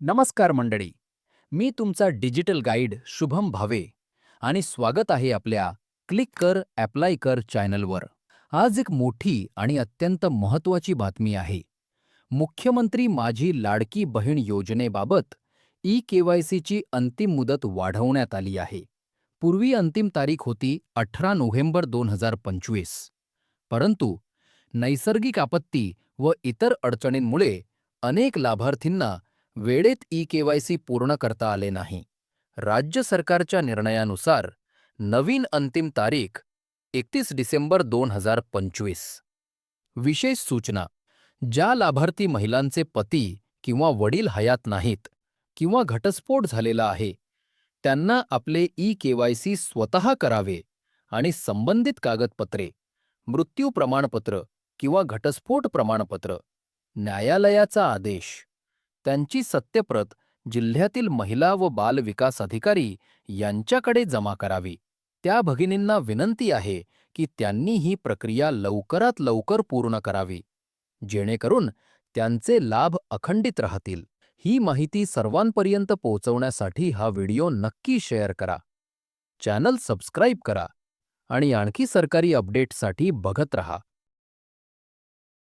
नमस्कार मंडळी मी तुमचा डिजिटल गाईड शुभम भावे आणि स्वागत आहे आपल्या क्लिक कर ॲप्लाय कर चॅनलवर. आज एक मोठी आणि अत्यंत महत्त्वाची बातमी आहे. मुख्यमंत्री माझी लाडकी बहीण योजनेबाबत ई केवायसीची अंतिम मुदत वाढवण्यात आली आहे. पूर्वी अंतिम तारीख होती अठरा नोव्हेंबर दोन हजार पंचवीस. परंतु नैसर्गिक आपत्ती व इतर अडचणींमुळे अनेक लाभार्थींना वेळेत ई केवायसी पूर्ण करता आले नाही. राज्य सरकारच्या निर्णयानुसार नवीन अंतिम तारीख एकतीस डिसेंबर दोन हजार पंचवीस. विशेष सूचना ज्या लाभार्थी महिलांचे पती किंवा वडील हयात नाहीत किंवा घटस्फोट झालेला आहे त्यांना आपले ई केवायसी स्वतः करावे आणि संबंधित कागदपत्रे मृत्यू प्रमाणपत्र किंवा घटस्फोट प्रमाणपत्र न्यायालयाचा आदेश त्यांची सत्यप्रत जिल्ह्यातील महिला व बाल विकास अधिकारी यांच्याकडे जमा करावी. त्या भगिनींना विनंती आहे की त्यांनी ही प्रक्रिया लवकरात लवकर पूर्ण करावी. जेणेकरून त्यांचे लाभ अखंडित राहतील. ही माहिती सर्वांपर्यंत पोहोचवण्यासाठी हा व्हिडिओ नक्की शेअर करा. चॅनल सबस्क्राईब करा आणि आणखी सरकारी अपडेट्ससाठी बघत रहा.